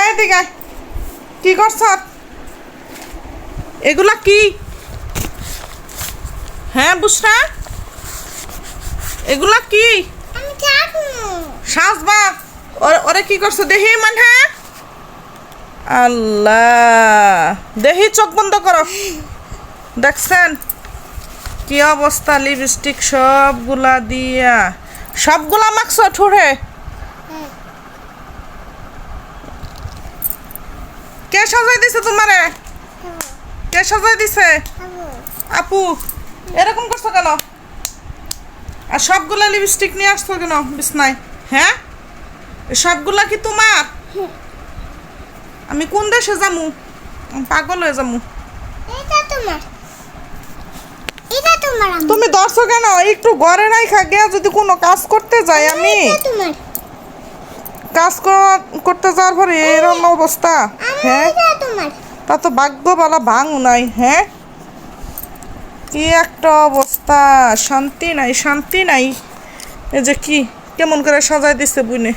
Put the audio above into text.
এই দিকে আয়। কি করছ? এগুলা কি? হ্যাঁ বুসরা? এগুলা কি? সাজবা ওরে কি করছ? দেখি মানে আল্লাহ। দেখি চোখ বন্ধ করো। দেখছেন? কি অবস্থা লিপস্টিক সবগুলা দিয়া। সবগুলা মাখছো ঠোঁটে? কে সাজাই দিছে তোমারে? কে সাজাই দিছে? আপু এরকম করছ কেন? আর সবগুলা লিপস্টিক নিয়ে আসছো কেন বিছনায়? হ্যাঁ? সবগুলা কি তোমার? আমি কোন দেশে যামু? পাগল হয়ে যামু। এটা তোমার। এটা তোমার তুমি ধরছো কেন? একটু ঘরে নাই খা গিয়া যদি কোনো কাজ করতে যাই আমি। এটা তোমার। কাজ করা- করতে যাওয়ার পরে এরকম অবস্থা হ্যাঁ? তা তো ভাগ্য বলা ভাঙ নাই হ্যাঁ? কি একটা অবস্থা শান্তি নাই শান্তি নাই। এই যে কি কেমন করে সাজাই দিচ্ছে বুনে